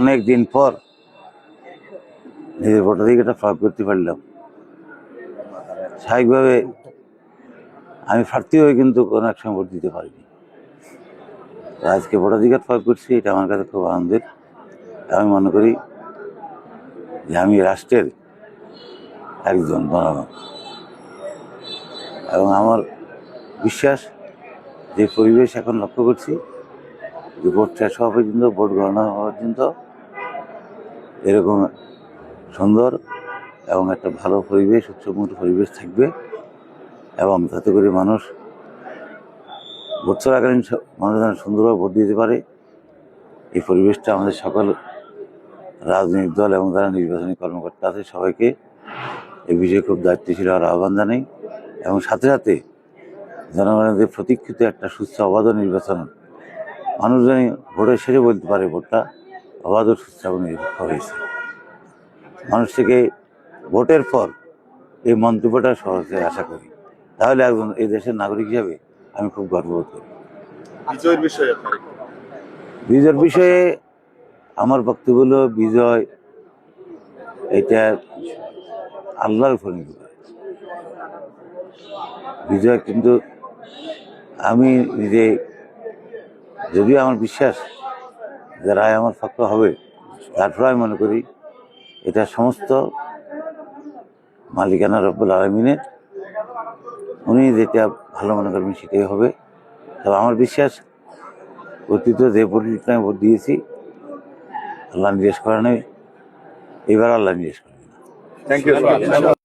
অনেক দিন পর নিজের ভোটাধিকারটা প্রয়োগ করতে পারলাম। স্বাভাবিকভাবে আমি প্রার্থী হয়ে কিন্তু কোনো এক সময় ভোট দিতে পারিনি। আজকে ভোটাধিকার প্রয়োগ করছি, এটা আমার কাছে খুব আনন্দের। আমি মনে করি যে আমি রাষ্ট্রের একজন জনগণ। এবং আমার বিশ্বাস যে পরিবেশ এখন লক্ষ্য করছি ভোট শেষ হওয়া পর্যন্ত ভোট গণনা হওয়া পর্যন্ত এরকম সুন্দর এবং একটা ভালো পরিবেশ, উচ্চমুখ পরিবেশ থাকবে এবং যাতে করে মানুষ ভোট চলাকালীন মানুষ যেন সুন্দরভাবে ভোট দিতে পারে। এই পরিবেশটা আমাদের সকল রাজনৈতিক দল এবং যারা নির্বাচনী কর্মকর্তা আছে সবাইকে এই বিষয়ে খুব দায়িত্বশীল হওয়ার আহ্বান জানাই এবং সাথে সাথে জনগণের প্রতীক্ষিত একটা সুস্থ, অবাধ নির্বাচন মানুষ জানি ভোটের সেরে বলতে পারে ভোটটা অবাধ ও সুস্থ হয়েছে। মানুষ থেকে ভোটের পর এই মন্তব্যটা সহজে আশা করি। তাহলে একজন এই দেশের নাগরিক হিসাবে আমি খুব গর্ববোধ করি। বিজয়ের বিষয়ে বিজয়ের বিষয়ে আমার বক্তব্য হলো বিজয় এটা আল্লাহর উপর নির্ভর করে বিজয় কিন্তু আমি নিজে যদিও আমার বিশ্বাস যে রায় আমার পক্ষ হবে, তারপরে আমি মনে করি এটা সমস্ত মালিকানা রব্বুল আলমিনের, উনি যেটা ভালো মনে করবেন সেটাই হবে। তবে আমার বিশ্বাস, অতীত যে পরিস্থিতিতে আমি ভোট দিয়েছি, আল্লাহ নির্দেশ করে নেই, এবার আল্লাহ নির্দেশ করবে থ্যাংক ইউ